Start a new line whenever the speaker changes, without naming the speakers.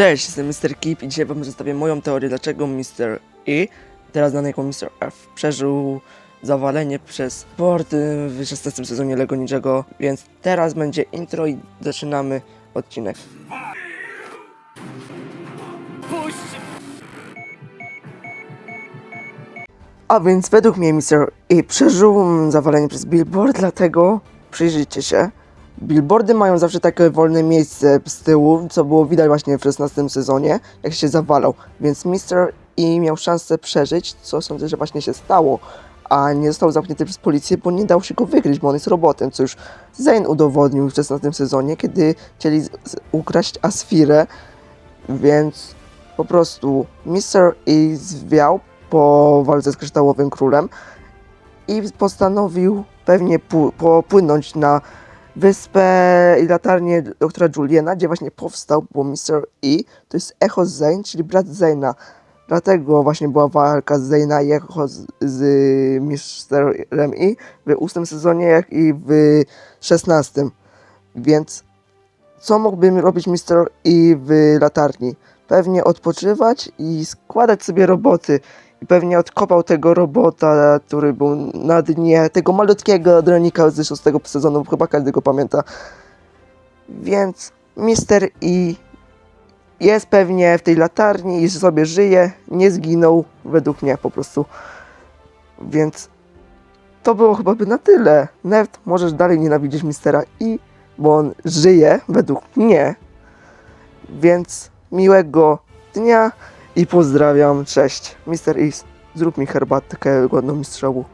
Cześć, jestem Mr. Keep i dzisiaj wam przedstawię moją teorię, dlaczego Mr. E, teraz znany jako Mr. F, przeżył zawalenie przez port w 16 sezonie Lego Ninjago, więc teraz będzie intro i zaczynamy odcinek. A więc według mnie Mr. E przeżył zawalenie przez billboard, dlatego przyjrzyjcie się. Billboardy mają zawsze takie wolne miejsce z tyłu, co było widać właśnie w 16 sezonie, jak się zawalał. Więc Mr. E miał szansę przeżyć, co sądzę, że właśnie się stało. A nie został zamknięty przez policję, bo nie dało się go wygryźć, bo on jest robotem, co już Zane udowodnił w 16 sezonie, kiedy chcieli ukraść Asfirę. Więc po prostu Mr. E zwiał po walce z Kryształowym Królem i postanowił pewnie popłynąć na wyspę i latarnię doktora Juliana, gdzie właśnie powstał, bo Mr. E to jest Echo Zane, czyli brat Zane'a. Dlatego właśnie była walka Zane'a i Echo z, z Mr. E w ósmym sezonie, jak i w szesnastym. Więc co mógłby robić Mr. E w latarni? Pewnie odpoczywać i składać sobie roboty. I pewnie odkopał tego robota, który był na dnie, tego malutkiego dronika ze szóstego sezonu, chyba każdy go pamięta. Więc Mr. E jest pewnie w tej latarni i sobie żyje, nie zginął, według mnie po prostu. Więc to było chyba by na tyle. Neft, możesz dalej nienawidzieć Mistera i bo on żyje, według mnie. Więc miłego dnia i pozdrawiam. Cześć. Mr. Is, zrób mi herbatkę godną mistrzołu.